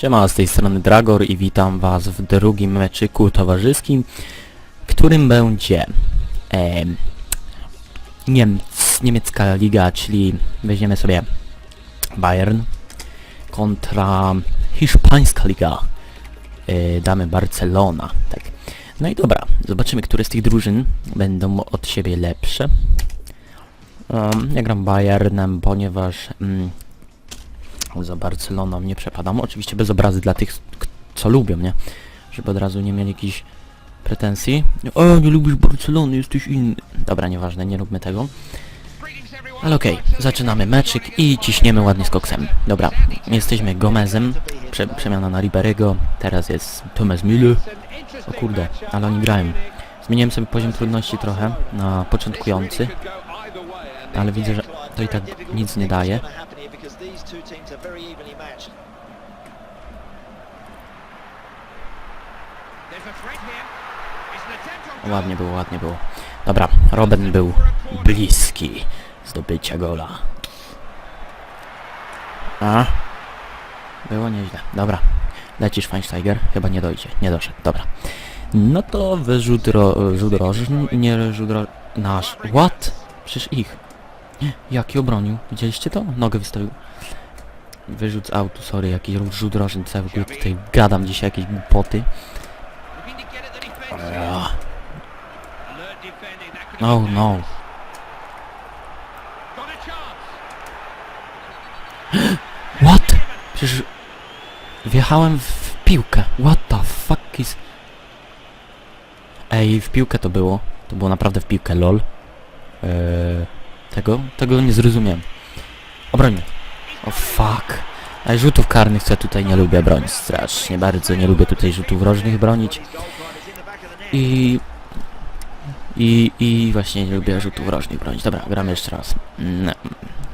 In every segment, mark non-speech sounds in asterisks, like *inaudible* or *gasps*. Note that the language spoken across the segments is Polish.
Siema, z tej strony Dragor i witam was w drugim meczyku towarzyskim, którym będzie em, Niemc, niemiecka liga, czyli weźmiemy sobie Bayern kontra hiszpańska liga. E, damy Barcelona, tak. No i dobra, zobaczymy, które z tych drużyn będą od siebie lepsze. Um, ja gram Bayernem, ponieważ mm, za Barceloną nie przepadam. Oczywiście bez obrazy dla tych, co lubią, nie? Żeby od razu nie mieli jakichś pretensji. O, nie lubisz Barcelony, jesteś inny. Dobra, nieważne, nie róbmy tego. Ale okej, zaczynamy meczyk i ciśniemy ładnie z koksem. Dobra, jesteśmy Gomezem, prze, przemiana na Ribery'ego, teraz jest Thomas Müller. O kurde, ale oni grają. Zmieniłem sobie poziom trudności trochę na początkujący, ale widzę, że to i tak nic nie daje. Ładnie było, ładnie było. Dobra, Robin był bliski zdobycia gola. A? Było nieźle. Dobra. Lecisz Feinsteiger? Chyba nie dojdzie. Nie doszedł. Dobra. No to wyrzut ro, rzut rożny, nie rzut ro, nasz. What? Przecież ich. Jaki obronił? Widzieliście to? Nogę wystawił. Wyrzut z autu, sorry, jakiś rzut rożny, ogóle tutaj gadam dzisiaj jakieś głupoty. Oh no. *gasps* What? Przecież wjechałem w piłkę. What the fuck is... Ej, w piłkę to było. To było naprawdę w piłkę, lol. Eee, tego? Tego nie zrozumiałem. Obrońmy. O fuck. Ej, rzutów karnych co ja tutaj nie lubię bronić. Strasznie bardzo nie lubię tutaj rzutów rożnych bronić. I... I, I właśnie nie lubię rzutów rożnych bronić. Dobra, gramy jeszcze raz. Mm,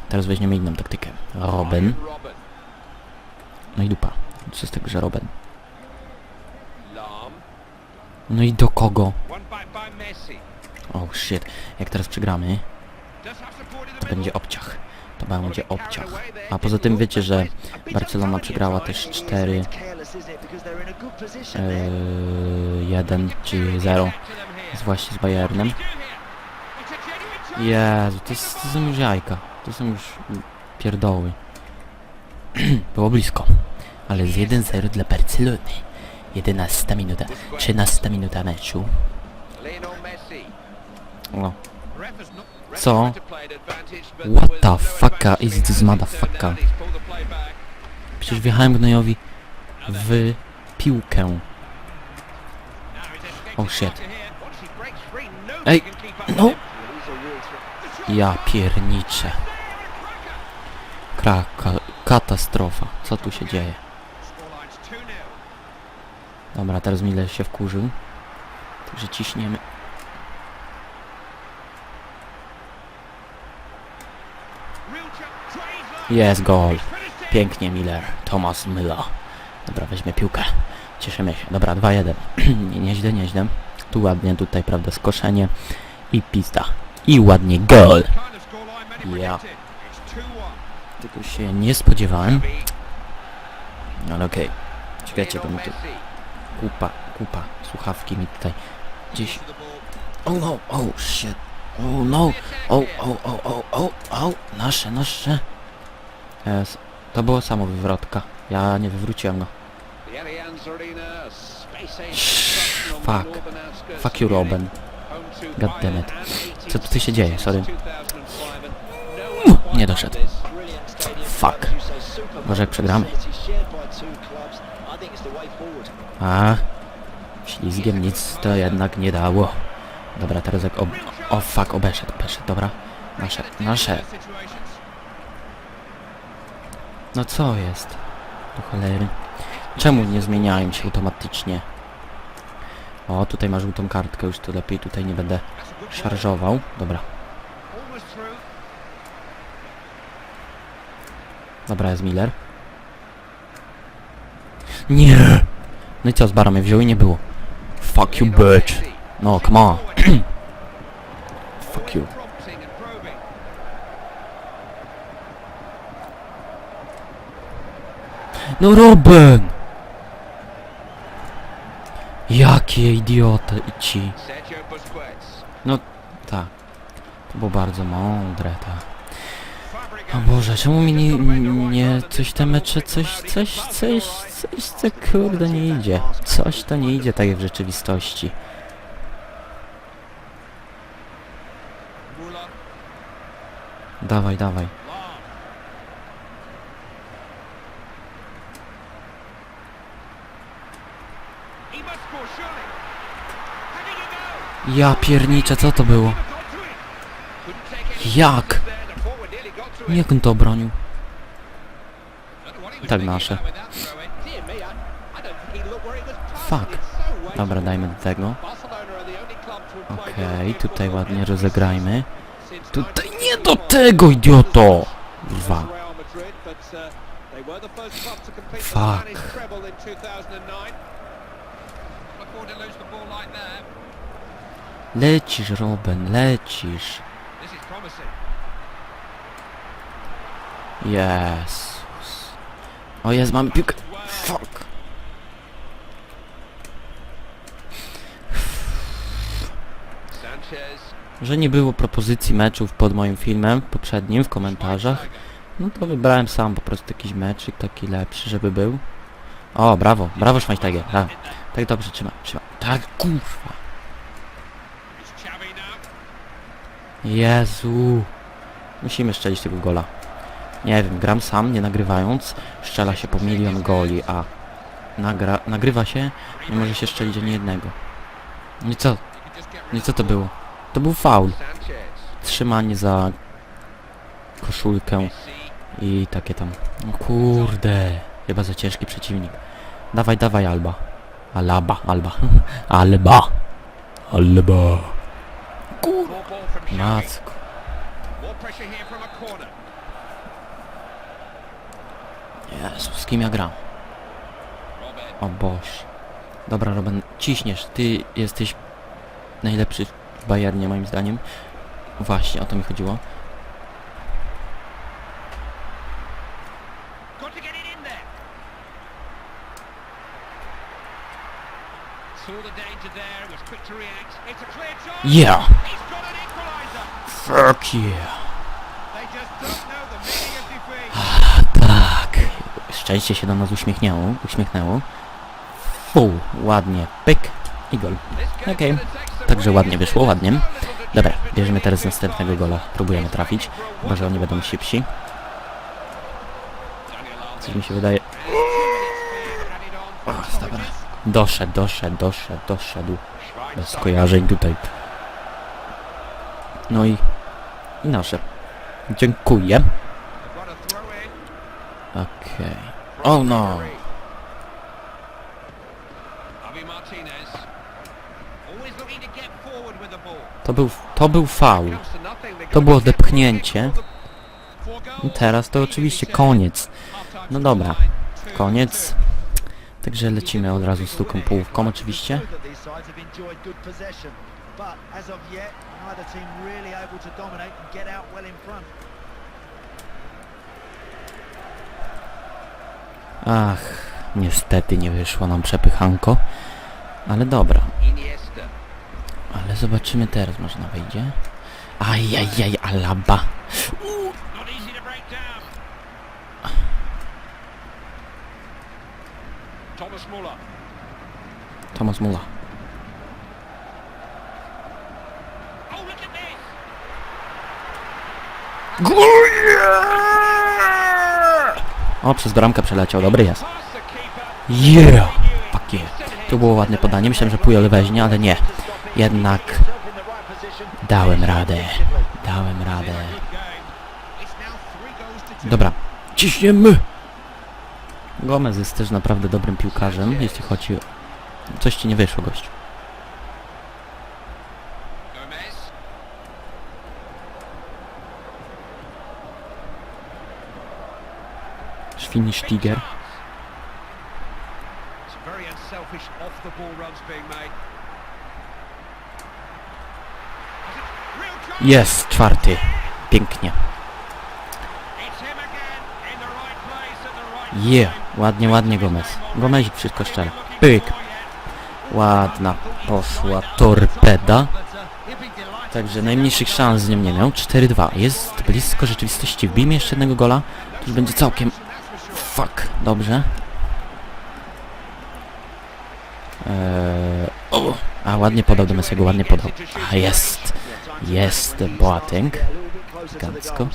Teraz weźmiemy inną taktykę. Robin. No i dupa. Co z tego, że Robin? No i do kogo? Oh shit. Jak teraz przegramy, to będzie obciach. To będzie obciach. A poza tym wiecie, że Barcelona przegrała też 4 Eee, 1 czy 0 z właśnie z Bayernem. Jezu, to, jest, to są już jajka. To są już pierdoły. *clears throat* Było blisko. Ale z 1-0 dla Barcelony. 11 minuta, 13 minuta meczu. O, Co? What the fucka is this motherfucker? Przecież wjechałem gnojowi w piłkę. Oh shit. Ej, no! Ja pierniczę. Kraka, katastrofa. Co tu się dzieje? Dobra, teraz Miller się wkurzył. Także ciśniemy. Jest gol. Pięknie Miller. Thomas Müller. Dobra, weźmie piłkę. Cieszymy się. Dobra, 2-1. *clears throat* Nie- nieźle, nieźle. Tu ładnie, tutaj, prawda, skoszenie. I pista. I ładnie gol. Ja. Tego się nie spodziewałem. Ale okej. Czekajcie, bo mi tu kupa, kupa, słuchawki mi tutaj gdzieś... Oh no, oh shit. Oh no, oh, oh, oh, oh, oh, oh, nasze, nasze. Yes. To było samo wywrotka. Ja nie wywróciłem go. Fuck. Fuck you, Robin. God damn it. Co tutaj się dzieje? Sorry. Nie doszedł. Fuck. Może jak przegramy. A, ślizgiem nic to jednak nie dało. Dobra, teraz jak ob... O fuck, obeszedł, obeszedł, dobra. Nasze, nasze. No co jest? Do cholery. Czemu nie zmieniają się automatycznie? O, tutaj masz żółtą kartkę, już to lepiej tutaj nie będę szarżował. Dobra, dobra, jest Miller. Nie! No i co, z bara mnie wziął i nie było. Fuck you, bitch. No, come on. *clears throat* Fuck you. No Robin! Jakie idioty ci. No, tak. To było bardzo mądre, tak. O. Boże, czemu mi nie, nie coś te mecze, coś, coś, coś, coś, co kurde nie idzie. Coś to nie idzie tak jak w rzeczywistości. Dawaj, dawaj. Ja pierniczę, co to było? Jak? Jak on to obronił? Tak nasze. Fuck. Dobra, dajmy do tego. Okej, European tutaj ładnie rozegrajmy. Tutaj 1961. nie do tego, idioto! Dwa. Fuck. Lecisz, Robin, lecisz. Jezus. O jest, mamy piłkę. Fuck. Że nie było propozycji meczów pod moim filmem poprzednim w komentarzach, no to wybrałem sam po prostu jakiś meczyk taki lepszy, żeby był. O, brawo, brawo Schweinsteiger, tak, tak dobrze, trzyma, trzyma, tak, kurwa. Jezu. Musimy szczelić tego gola. Nie wiem, gram sam, nie nagrywając, szczela się po milion goli, a nagra nagrywa się, nie może się szczelić ani jednego. No i co? No i co to było? To był faul. Trzymanie za koszulkę i takie tam. No kurde, chyba za ciężki przeciwnik. Dawaj, dawaj Alba. Alaba, Alba. *laughs* Alba. Alba. Kur... Corner. Jezu, z kim ja gram? O Boż. Dobra, Robin, ciśniesz. Ty jesteś najlepszy w Bayernie, moim zdaniem. Właśnie, o to mi chodziło. Meaning of defeat. Tak. Szczęście się do nas uśmiechnęło. Uśmiechnęło. Fu, ładnie. Pyk i gol. Okej. some Także ładnie wyszło, ładnie. Dobra, bierzemy teraz następnego gola. Próbujemy trafić. Chyba, że oni będą szybsi. Coś mi się wydaje. And two minutes clear, added on O, for dobra. Torres. Doszedł, doszedł, doszedł, doszedł. Bez skojarzeń tutaj. No i... I nasze. Dziękuję. Okej. Oh no. To był, to był faul. To było depchnięcie. I teraz to oczywiście koniec. No dobra. Koniec. Także lecimy od razu z tuką połówką oczywiście. Ach, niestety nie wyszło nam przepychanko. Ale dobra. Ale zobaczymy teraz, może na wejdzie. Ajajaj, Alaba. Thomas this. O, przez bramkę przeleciał, dobry jest. Yeah! Fuck yeah. To było ładne podanie, myślałem, że Pujol weźmie, ale nie. Jednak dałem radę. Dałem radę. Good game. It's now three goals to two. Dobra, ciśniemy! Gomez jest też naprawdę dobrym piłkarzem, jeśli chodzi o... Coś ci nie wyszło, gościu. Schwinstiger. Jest, czwarty. Pięknie. Yeah, ładnie, ładnie Gomez. Gomez wszystko szczera. Pyk. Ładna poszła torpeda. Także najmniejszych szans z nią nie miał. 4-2. Jest blisko rzeczywistości. Wbijmy jeszcze jednego gola. To już będzie całkiem... Fuck. Dobrze. Eee, o, a ładnie podał do Messiego, ładnie podał. A jest. Jest Boateng. Elegancko.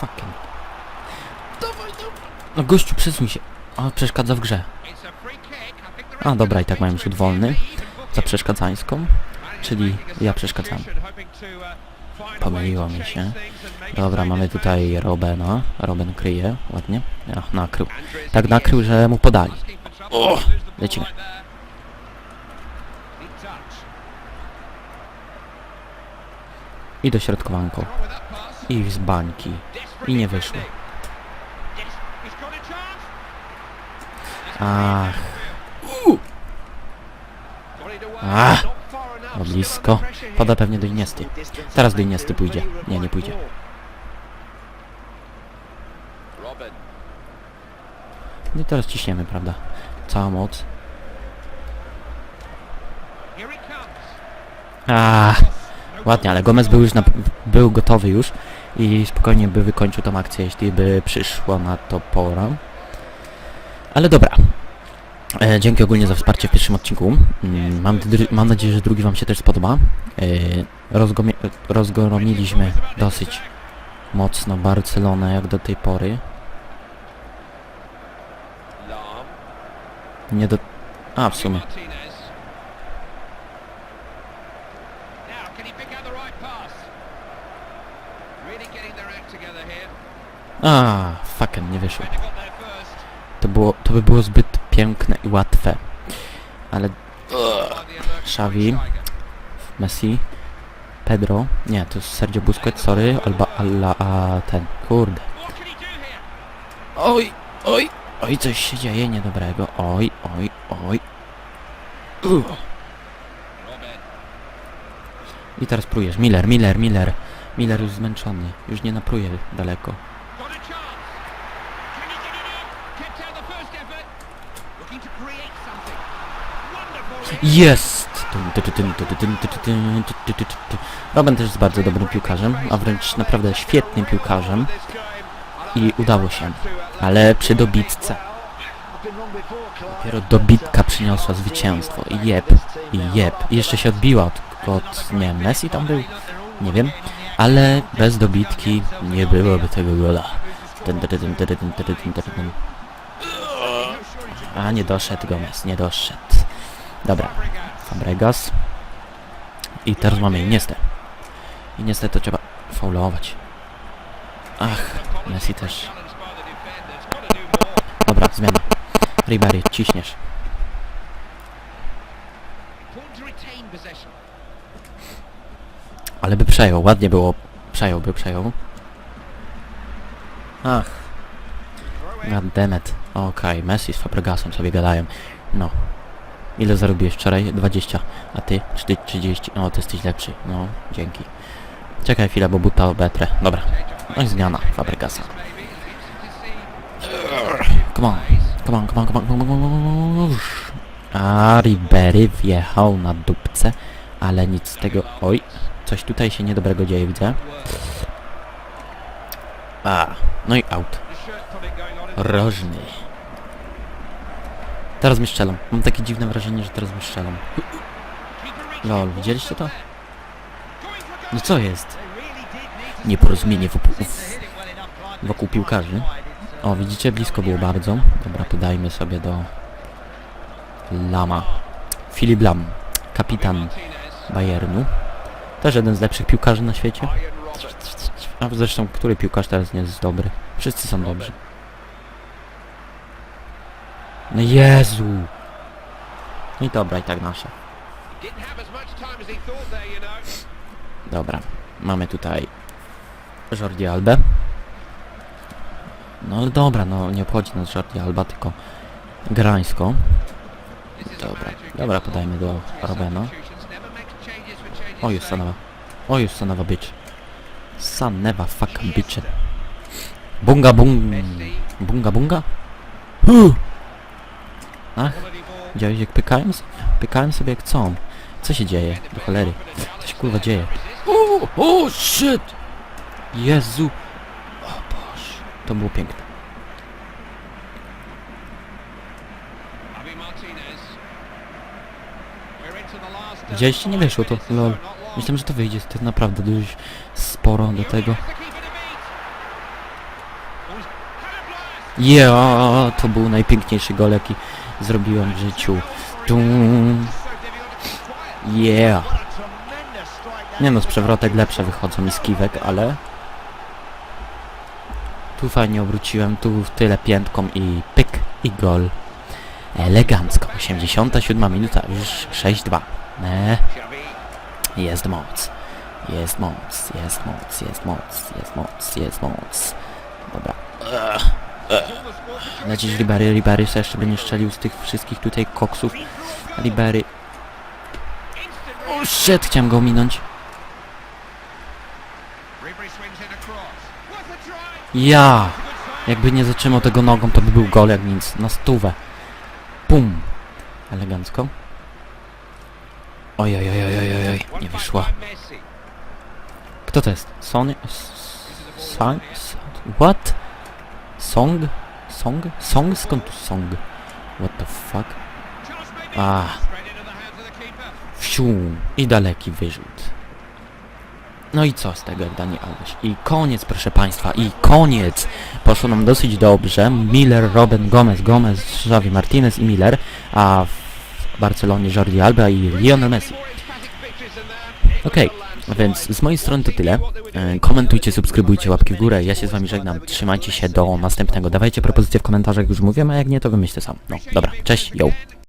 Fucking. No gościu, przesuń się. A, przeszkadza w grze. A dobra, i tak mają rzut wolny Za przeszkadzańską. Czyli ja przeszkadzam. Pomyliło mi się. Dobra, mamy tutaj Robena. Roben kryje, ładnie. Ach, nakrył. Tak nakrył, że mu podali. O, lecimy. I dośrodkowanko. I z bańki. I nie wyszło. Ach, Ach, no blisko. Poda pewnie do Iniesty. Teraz do Iniesty pójdzie. Nie, nie pójdzie. No i teraz ciśniemy, prawda? Cała moc. A, ładnie, ale Gomez był już na, był gotowy już i spokojnie by wykończył tą akcję, jeśli by przyszła na to pora. Ale dobra. E, dzięki ogólnie za wsparcie w pierwszym odcinku. Mm, mam, mam nadzieję, że drugi Wam się też spodoba. E, rozgromiliśmy dosyć mocno Barcelonę jak do tej pory. Nie do... A, w sumie. A, fucking nie wyszło. To było, to by było zbyt piękne i łatwe. Ale Xavi. Messi, Pedro, nie, to jest Sergio Busquets, sorry, albo Alla, a ten, kurde. Oj, oj, oj, coś się dzieje niedobrego, oj, oj, oj. I teraz prujesz, Miller, Miller, Miller. Miller już zmęczony, już nie napruje daleko. Jest! Robin no, też jest bardzo dobrym piłkarzem, a wręcz naprawdę świetnym piłkarzem. I udało się. Ale przy dobitce. Dopiero dobitka przyniosła zwycięstwo. I jeb, i jeb. I jeszcze się odbiła od, od nie wiem, Messi tam był? Nie wiem. Ale bez dobitki nie byłoby tego gola. A nie doszedł Gomez, nie doszedł. Dobra, Fabregas. I teraz mamy Iniestę. Iniestę to trzeba faulować. Ach, Messi też. Dobra, zmiana. Ribery, ciśniesz. Ale by przejął, ładnie było. Przejąłby, przejął. Ach. Goddammit. Okej, Messi z Fabregasem sobie gadają. No. Ile zarobiłeś wczoraj? 20. A ty? Czy ty 30? O, ty jesteś lepszy. No, dzięki. Czekaj chwilę, bo buta obetrę. Dobra. No i zmiana Fabregasa. Come on. Come on, come on, come on, come on, come on. A Ribery wjechał na dupce, ale nic z tego... Oj, coś tutaj się niedobrego dzieje, widzę. A, no i out. Rożny. Teraz mi strzelam. Mam takie dziwne wrażenie, że teraz mi strzelam. Lol, widzieliście to? No co jest? Nieporozumienie wokół, wokół piłkarzy. O, widzicie? Blisko było bardzo. Dobra, podajmy sobie do... Lama. Filip Lam. Kapitan Bayernu. Też jeden z lepszych piłkarzy na świecie. A zresztą, który piłkarz teraz nie jest dobry? Wszyscy są dobrzy. No Jezu! No i dobra, i tak nasze. Dobra, mamy tutaj Jordi Albę. No ale dobra, no nie obchodzi nas Jordi Alba, tylko Grańsko. Dobra, dobra, podajmy do Robena. O, już Sanowa. O, już Sanowa bitch. Son never fuck bitch. Bunga bung. Bunga bunga? Huh. Ach, widziałeś jak pykałem sobie? Pykałem sobie jak co? Co się dzieje? Do cholery. Co się kurwa dzieje? O, o, shit! Jezu! O Boże. To było piękne. Widzieliście? Nie wyszło to, lol. Myślałem, że to wyjdzie, to jest naprawdę dość sporo do tego. Oh. Ja, to był najpiękniejszy gol, jaki zrobiłem w życiu. Quiet. Yeah. Nie no, z przewrotek lepsze wychodzą mi z kiwek, ale... Tu fajnie obróciłem, tu w tyle piętką i pyk i gol. Elegancko. 87 minuta, już 6-2. Ne, Xavi. jest moc. Jest moc, jest moc, jest moc, jest moc, jest moc. Dobra. Ugh. Ribery, Ribery sobie jeszcze będzie strzelił z tych wszystkich tutaj koksów. Instant O shit, chciałem go ominąć. Ja! Jakby nie zatrzymał tego nogą, to by był gol jak nic. Na stówę. Pum. Elegancko. Oj, oj, oj, oj, oj, oj, Nie wyszła. Kto to jest? Sony? Song? What? Song? Song? Song? Skąd tu song? What the fuck? Maybe. Ah. Wsiu. I daleki wyrzut. No i co z tego, Dani Alves? I koniec, proszę Państwa, i koniec! Poszło nam dosyć dobrze. Miller, Robin, Gomez, Gomez, Xavi Martinez i Miller, a w Barcelonie Jordi Alba i Lionel Messi. More emphatic więc z mojej strony to tyle. E, Komentujcie, subskrybujcie, łapki w górę. Ja się z Wami żegnam. Trzymajcie się do następnego. Dawajcie propozycje w komentarzach, już mówiłem, a jak nie, to wymyślcie sam. No, dobra, cześć, yo.